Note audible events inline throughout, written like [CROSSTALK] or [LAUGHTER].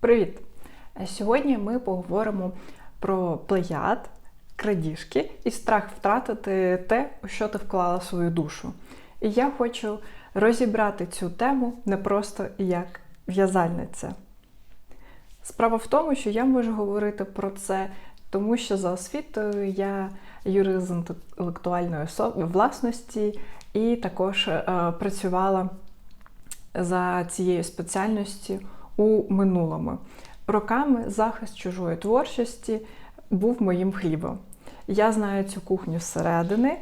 Привіт! Сьогодні ми поговоримо про плеяд, крадіжки і страх втратити те, у що ти вклала свою душу. І я хочу розібрати цю тему не просто як в'язальниця. Справа в тому, що я можу говорити про це, тому що за освітою я юрист інтелектуальної власності і також е, працювала за цією спеціальністю у минулому. Роками захист чужої творчості був моїм хлібом. Я знаю цю кухню зсередини,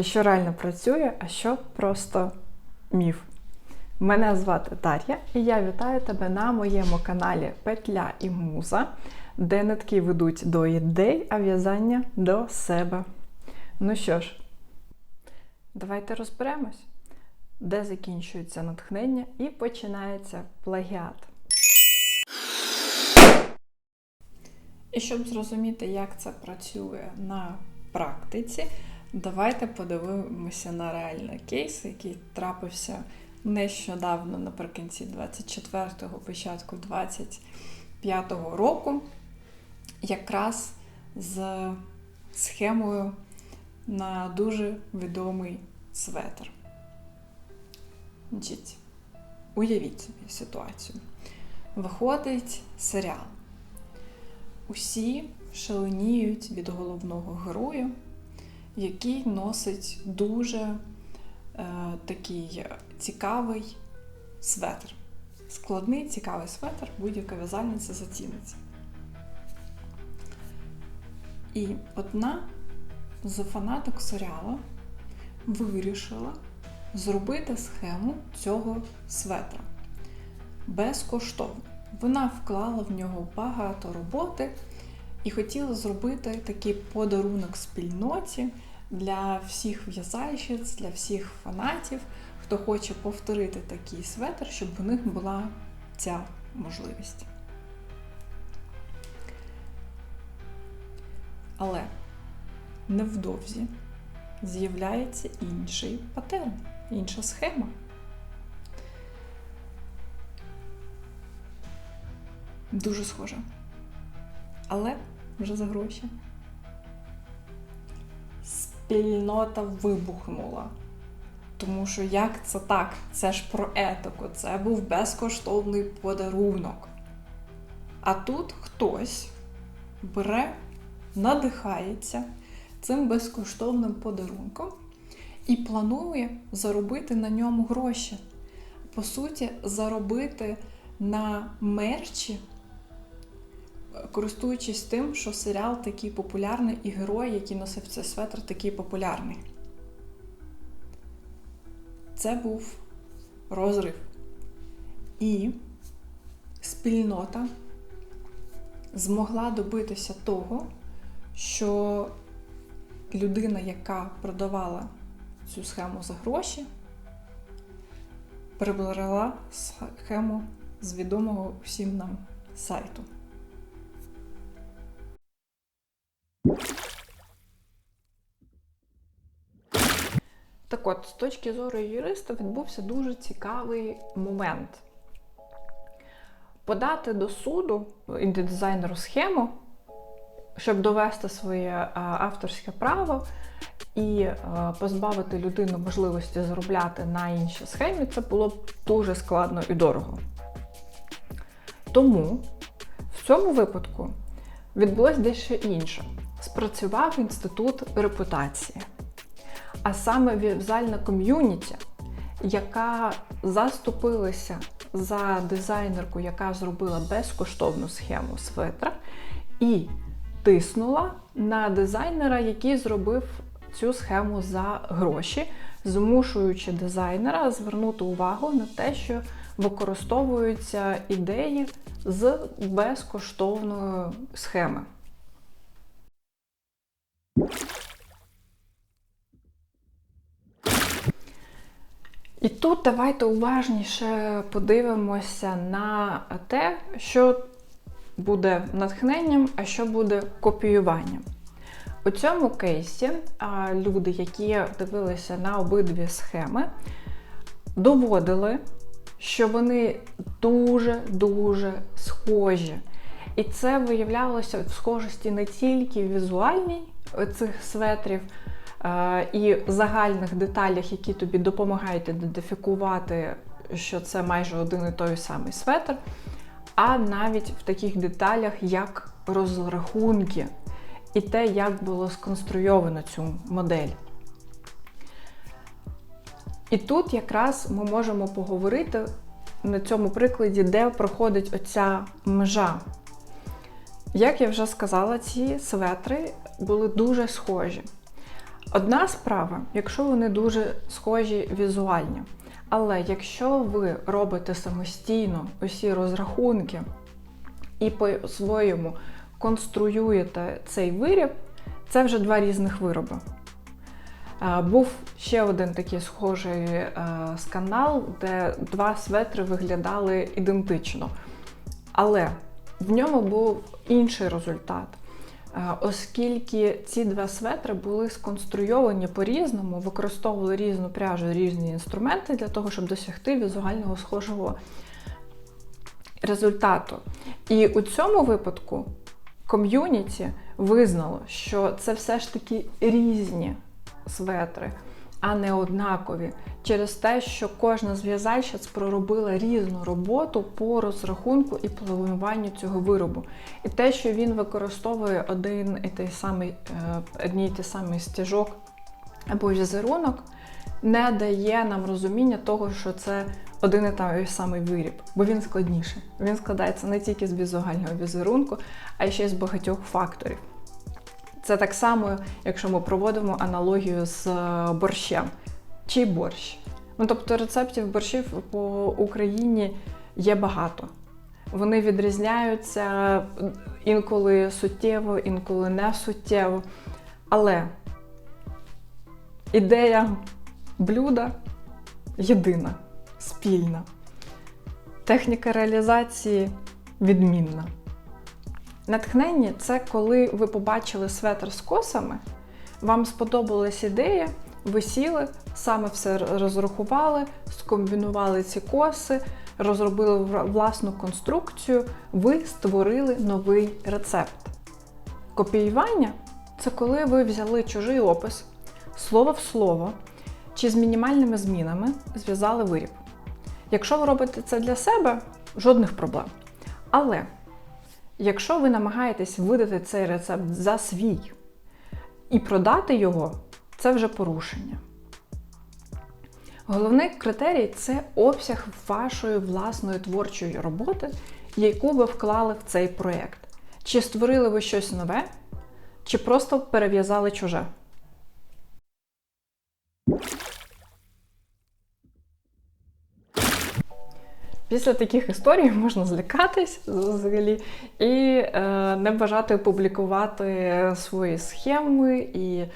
що реально працює, а що просто міф. Мене звати Дар'я, і я вітаю тебе на моєму каналі Петля і Муза, де нитки ведуть до ідей, а в'язання до себе. Ну що ж, давайте розберемось, де закінчується натхнення і починається плагіат. І щоб зрозуміти, як це працює на практиці, давайте подивимося на реальний кейс, який трапився нещодавно наприкінці 24-го, початку 25-го року, якраз з схемою на дуже відомий светр. Значить, Уявіть собі ситуацію. Виходить серіал. Усі шаленіють від головного героя, який носить дуже е, такий цікавий светр. Складний, цікавий светр, будь-яка в'язальниця заціниться. І одна з фанаток серіалу вирішила зробити схему цього светра безкоштовно. Вона вклала в нього багато роботи і хотіла зробити такий подарунок спільноті для всіх в'язальщиць, для всіх фанатів, хто хоче повторити такий светр, щоб у них була ця можливість. Але невдовзі з'являється інший патерн, інша схема. Дуже схоже. Але вже за гроші. Спільнота вибухнула. Тому що як це так? Це ж про етику, це був безкоштовний подарунок. А тут хтось бере, надихається цим безкоштовним подарунком і планує заробити на ньому гроші. По суті, заробити на мерчі користуючись тим, що серіал такий популярний і герой, який носив цей светр, такий популярний. Це був розрив. І спільнота змогла добитися того, що людина, яка продавала цю схему за гроші, прибрала схему з відомого всім нам сайту. Так от, з точки зору юриста, відбувся дуже цікавий момент. Подати до суду індидизайнеру схему, щоб довести своє авторське право і позбавити людину можливості заробляти на іншій схемі, це було б дуже складно і дорого. Тому в цьому випадку відбулося дещо інше. Спрацював інститут репутації а саме в'язальна ком'юніті, яка заступилася за дизайнерку, яка зробила безкоштовну схему светра, і тиснула на дизайнера, який зробив цю схему за гроші, змушуючи дизайнера звернути увагу на те, що використовуються ідеї з безкоштовної схеми. І тут давайте уважніше подивимося на те, що буде натхненням, а що буде копіюванням. У цьому кейсі люди, які дивилися на обидві схеми, доводили, що вони дуже-дуже схожі. І це виявлялося в схожості не тільки візуальній цих светрів е, і загальних деталях, які тобі допомагають ідентифікувати, що це майже один і той самий светр, а навіть в таких деталях, як розрахунки і те, як було сконструйовано цю модель. І тут якраз ми можемо поговорити на цьому прикладі, де проходить оця межа. Як я вже сказала, ці светри були дуже схожі. Одна справа, якщо вони дуже схожі візуально. Але якщо ви робите самостійно усі розрахунки і по-своєму конструюєте цей виріб, це вже два різних вироби. Був ще один такий схожий скандал, де два светри виглядали ідентично. Але в ньому був інший результат. Оскільки ці два светри були сконструйовані по-різному, використовували різну пряжу, різні інструменти для того, щоб досягти візуального схожого результату. І у цьому випадку ком'юніті визнало, що це все ж таки різні светри, а не однакові. Через те, що кожна з в'язальщиць проробила різну роботу по розрахунку і плануванню цього виробу. І те, що він використовує один і той самий, е, одній і той самий стіжок або візерунок, не дає нам розуміння того, що це один і той самий виріб, бо він складніший. Він складається не тільки з візуального візерунку, а ще й з багатьох факторів. Це так само, якщо ми проводимо аналогію з е, борщем. Чий борщ? Ну, тобто рецептів борщів по Україні є багато. Вони відрізняються інколи суттєво, інколи не суттєво. Але ідея блюда єдина, спільна. Техніка реалізації відмінна. Натхнення це коли ви побачили светр з косами, вам сподобалась ідея, ви сіли, саме все розрахували, скомбінували ці коси, розробили власну конструкцію, ви створили новий рецепт. Копіювання це коли ви взяли чужий опис, слово в слово чи з мінімальними змінами зв'язали виріб. Якщо ви робите це для себе, жодних проблем. Але Якщо ви намагаєтесь видати цей рецепт за свій і продати його, це вже порушення. Головний критерій це обсяг вашої власної творчої роботи, яку ви вклали в цей проєкт. Чи створили ви щось нове, чи просто перев'язали чуже. Після таких історій можна злякатись взагалі і е, не бажати публікувати свої схеми і е,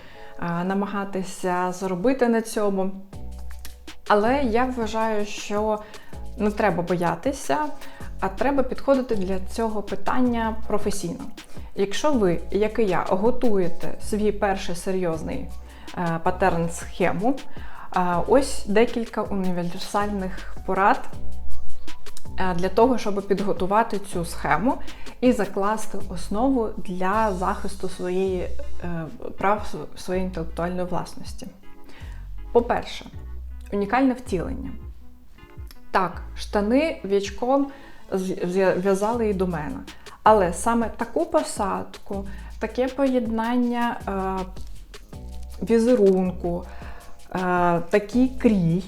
намагатися заробити на цьому. Але я вважаю, що не треба боятися, а треба підходити для цього питання професійно. Якщо ви, як і я, готуєте свій перший серйозний е, патерн схему, ось декілька універсальних порад. Е, для того, щоб підготувати цю схему і закласти основу для захисту своєї е, прав своєї інтелектуальної власності. По-перше, унікальне втілення. Так, штани в'ячком в'язали і до мене. Але саме таку посадку, таке поєднання е, візерунку, е, такий крій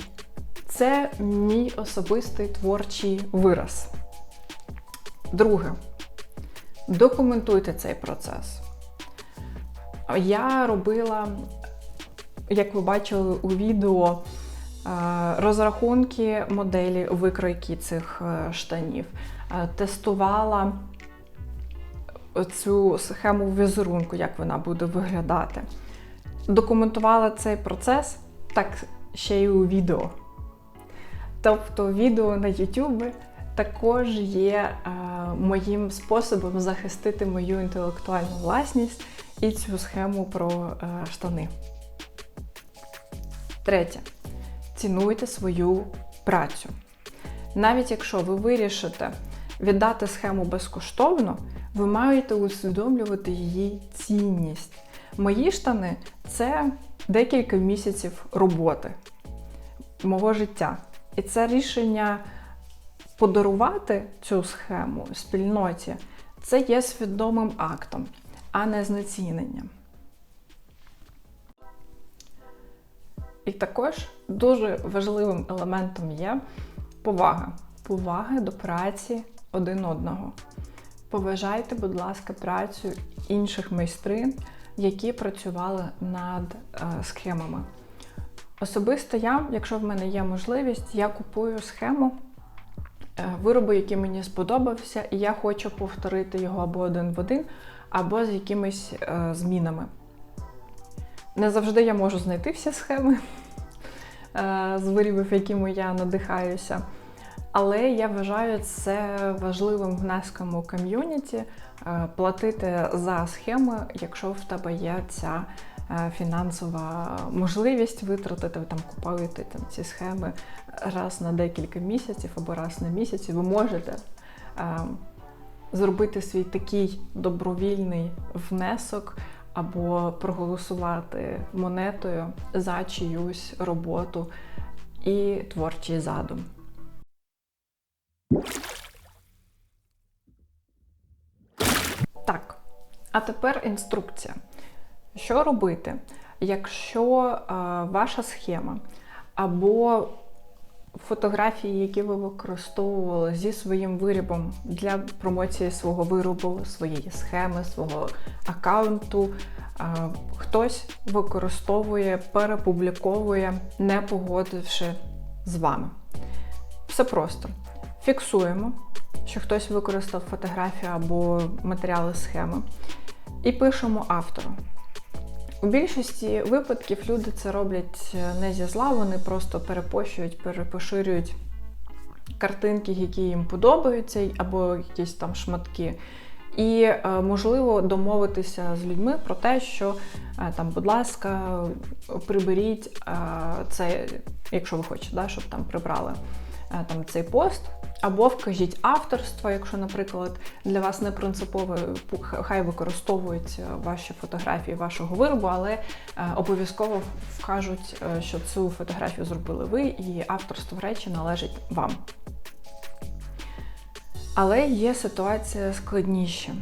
це мій особистий творчий вираз. Друге, документуйте цей процес. Я робила, як ви бачили у відео, е, розрахунки моделі викройки цих е, штанів, е, тестувала цю схему візерунку, як вона буде виглядати. Документувала цей процес так ще й у відео. Тобто відео на YouTube також є е, моїм способом захистити мою інтелектуальну власність і цю схему про е, штани. Третє. Цінуйте свою працю. Навіть якщо ви вирішите віддати схему безкоштовно, ви маєте усвідомлювати її цінність. Мої штани це декілька місяців роботи мого життя. І це рішення подарувати цю схему спільноті це є свідомим актом, а не знеціненням. І також дуже важливим елементом є повага. Повага до праці один одного. Поважайте, будь ласка, працю інших майстрин, які працювали над е, схемами. Особисто я, якщо в мене є можливість, я купую схему е, виробу, який мені сподобався, і я хочу повторити його або один в один, або з якимись е, змінами. Не завжди я можу знайти всі схеми [LAUGHS] е, з виробів, якими я надихаюся. Але я вважаю це важливим внеском у ком'юніті платити за схеми, якщо в тебе є ця фінансова можливість витратити, ви там купуєте там, ці схеми раз на декілька місяців або раз на місяць, ви можете е, зробити свій такий добровільний внесок. Або проголосувати монетою за чиюсь роботу і творчий задум. Так, а тепер інструкція. Що робити, якщо е, ваша схема або фотографії, які ви використовували зі своїм виробом для промоції свого виробу, своєї схеми, свого аккаунту, е, хтось використовує, перепубліковує, не погодивши з вами. Все просто. Фіксуємо, що хтось використав фотографію або матеріали схеми, і пишемо автору. У більшості випадків люди це роблять не зі зла, вони просто перепощують, перепоширюють картинки, які їм подобаються, або якісь там шматки. І е, можливо домовитися з людьми про те, що е, там, будь ласка, приберіть е, це, якщо ви хочете, да, щоб там прибрали там цей пост. Або вкажіть авторство, якщо, наприклад, для вас не принципово хай використовують ваші фотографії вашого виробу, але обов'язково вкажуть, що цю фотографію зробили ви, і авторство речі належить вам. Але є ситуація складніша.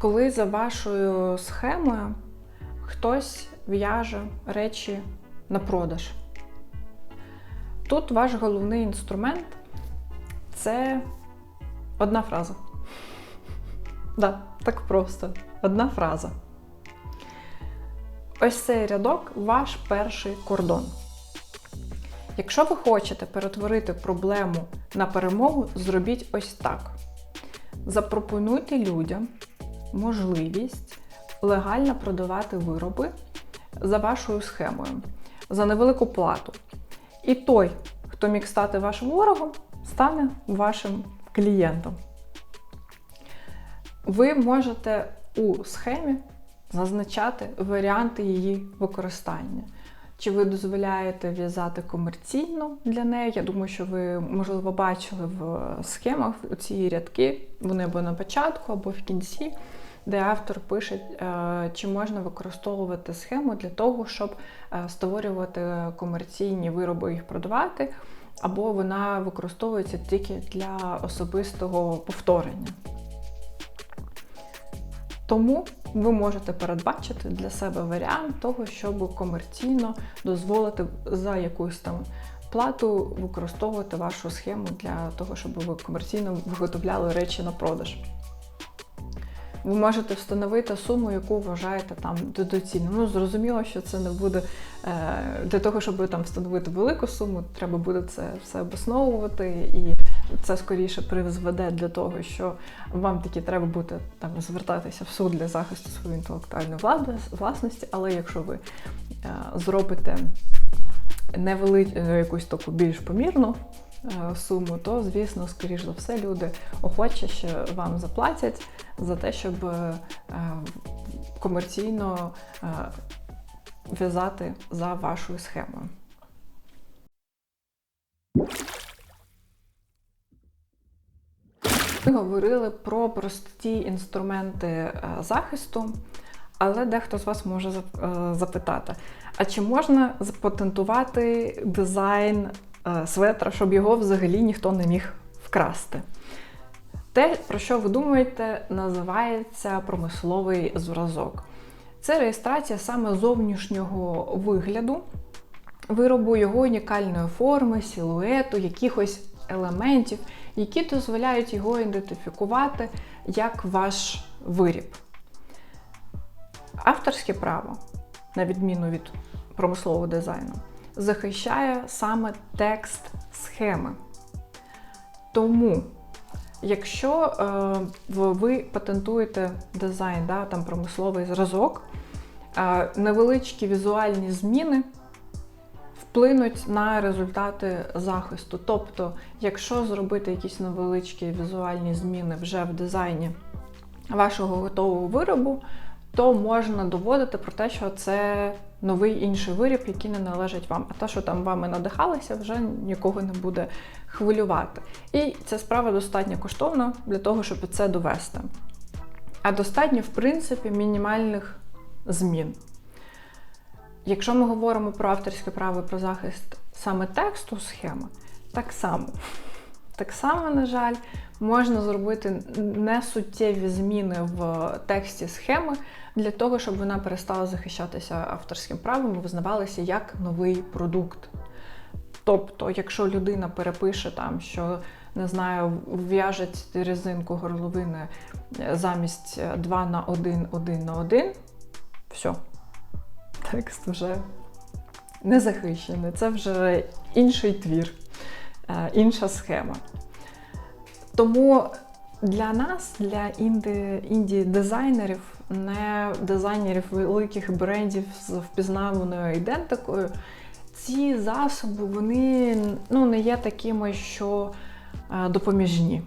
Коли за вашою схемою хтось в'яже речі на продаж. Тут ваш головний інструмент це одна фраза. Да, так просто. Одна фраза. Ось цей рядок ваш перший кордон. Якщо ви хочете перетворити проблему на перемогу, зробіть ось так. Запропонуйте людям можливість легально продавати вироби за вашою схемою за невелику плату. І той, хто міг стати вашим ворогом, стане вашим клієнтом. Ви можете у схемі зазначати варіанти її використання. Чи ви дозволяєте в'язати комерційно для неї? Я думаю, що ви, можливо, бачили в схемах ці рядки, вони або на початку, або в кінці, де автор пише, е, чи можна використовувати схему для того, щоб е, створювати комерційні вироби, їх продавати, або вона використовується тільки для особистого повторення. Тому ви можете передбачити для себе варіант того, щоб комерційно дозволити за якусь там плату використовувати вашу схему для того, щоб ви комерційно виготовляли речі на продаж. Ви можете встановити суму, яку вважаєте там доцільно. Ну, зрозуміло, що це не буде е, для того, щоб там встановити велику суму, треба буде це все обосновувати, і це скоріше призведе для того, що вам таки треба буде там звертатися в суд для захисту своєї інтелектуальної власності. Але якщо ви е, зробите невелику якусь таку більш помірну. Е, суму, то, звісно, скоріш за все, люди охоче ще вам заплатять за те, щоб е, комерційно е, в'язати за вашою схемою. Ми говорили про прості інструменти е, захисту, але дехто з вас може е, запитати: а чи можна запатентувати дизайн е, светра, щоб його взагалі ніхто не міг вкрасти? Те, про що ви думаєте, називається промисловий зразок. Це реєстрація саме зовнішнього вигляду, виробу його унікальної форми, силуету, якихось елементів, які дозволяють його ідентифікувати як ваш виріб. Авторське право, на відміну від промислового дизайну, захищає саме текст схеми. Тому, якщо е, ви патентуєте дизайн, да, там промисловий зразок, е, невеличкі візуальні зміни вплинуть на результати захисту. Тобто, якщо зробити якісь невеличкі візуальні зміни вже в дизайні вашого готового виробу, то можна доводити про те, що це новий інший виріб, який не належить вам. А те, що там вами надихалися, вже нікого не буде хвилювати. І ця справа достатньо коштовна для того, щоб це довести. А достатньо, в принципі, мінімальних змін. Якщо ми говоримо про авторське право і про захист саме тексту схеми, так само. Так само, на жаль, можна зробити несуттєві зміни в тексті схеми для того, щоб вона перестала захищатися авторським правом і визнавалася як новий продукт. Тобто, якщо людина перепише там, що не знаю, в'яжеть резинку горловини е, замість 2 на 1, 1 на 1, все, текст вже не захищений. Це вже інший твір, е, інша схема. Тому для нас, для інді, інді-дизайнерів, не дизайнерів великих брендів з впізнаваною ідентикою, ці засоби вони ну, не є такими, що е, допоміжні.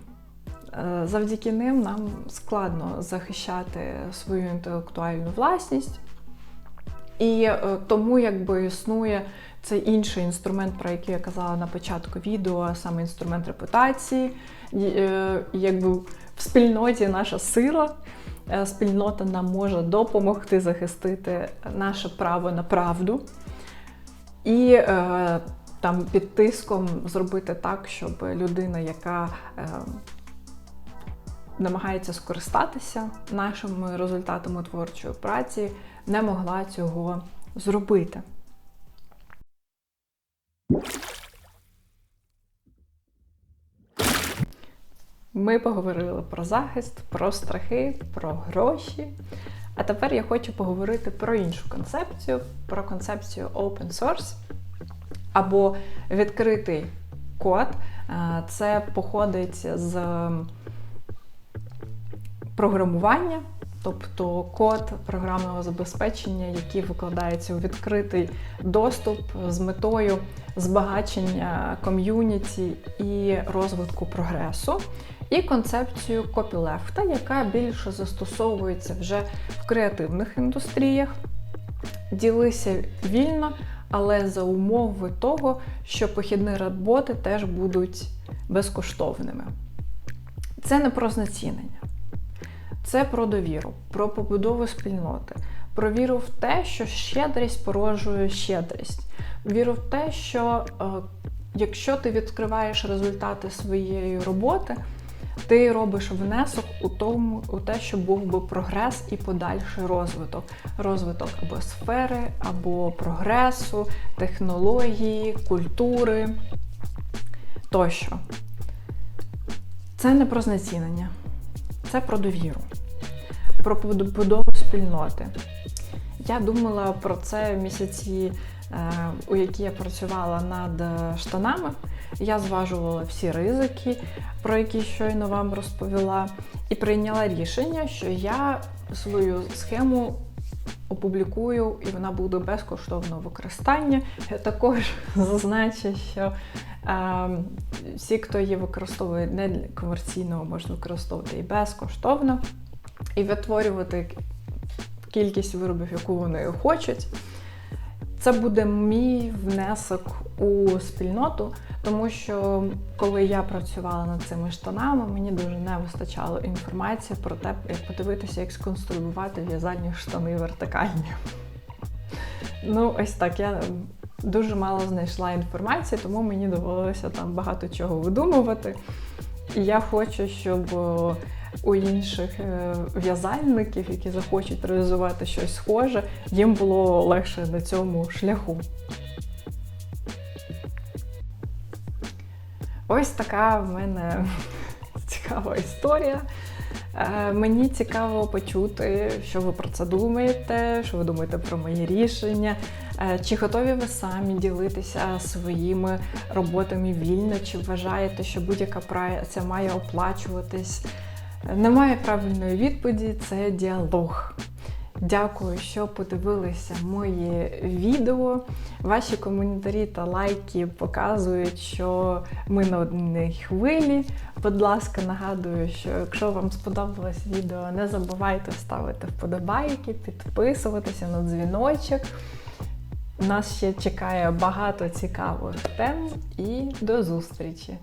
Е, Завдяки ним нам складно захищати свою інтелектуальну власність. І е, тому якби існує цей інший інструмент, про який я казала на початку відео, саме інструмент репутації. Якби в спільноті наша сила. Спільнота нам може допомогти захистити наше право на правду і е, там під тиском зробити так, щоб людина, яка е, намагається скористатися нашими результатами творчої праці, не могла цього зробити. Ми поговорили про захист, про страхи, про гроші. А тепер я хочу поговорити про іншу концепцію, про концепцію open source або відкритий код. Е, Це походить з програмування, тобто код програмного забезпечення, який викладається у відкритий доступ з метою збагачення ком'юніті і розвитку прогресу. І концепцію копілефта, яка більше застосовується вже в креативних індустріях. Ділися вільно, але за умови того, що похідні роботи теж будуть безкоштовними. Це не про знецінення, це про довіру, про побудову спільноти, про віру в те, що щедрість породжує щедрість, віру в те, що е, якщо ти відкриваєш результати своєї роботи, ти робиш внесок у тому, у те, щоб був би прогрес і подальший розвиток. Розвиток або сфери, або прогресу, технології, культури тощо. Це не про знецінення, це про довіру, про побудову спільноти. Я думала про це в місяці, е, у які я працювала над е, штанами. Я зважувала всі ризики, про які щойно вам розповіла, і прийняла рішення, що я свою схему опублікую і вона буде безкоштовного використання. Я також [LAUGHS] зазначу, що е, всі, хто її використовує не для комерційного, можуть використовувати і безкоштовно, і витворювати кількість виробів, яку вони хочуть. Це буде мій внесок у спільноту, тому що коли я працювала над цими штанами, мені дуже не вистачало інформації про те, як подивитися, як сконструювати в'язальні штани вертикальні. Ну, ось так. Я дуже мало знайшла інформації, тому мені довелося там багато чого видумувати. І я хочу, щоб у інших е, в'язальників, які захочуть реалізувати щось схоже, їм було легше на цьому шляху. Ось така в мене [LAUGHS] цікава історія. Е, Мені цікаво почути, що ви про це думаєте, що ви думаєте про мої рішення. Е, Чи готові ви самі ділитися своїми роботами вільно, чи вважаєте, що будь-яка праця має оплачуватись? Немає правильної відповіді, це діалог. Дякую, що подивилися моє відео. Ваші коментарі та лайки показують, що ми на одній хвилі. Будь ласка, нагадую, що якщо вам сподобалось відео, не забувайте ставити вподобайки, підписуватися на дзвіночок. Нас ще чекає багато цікавих тем і до зустрічі!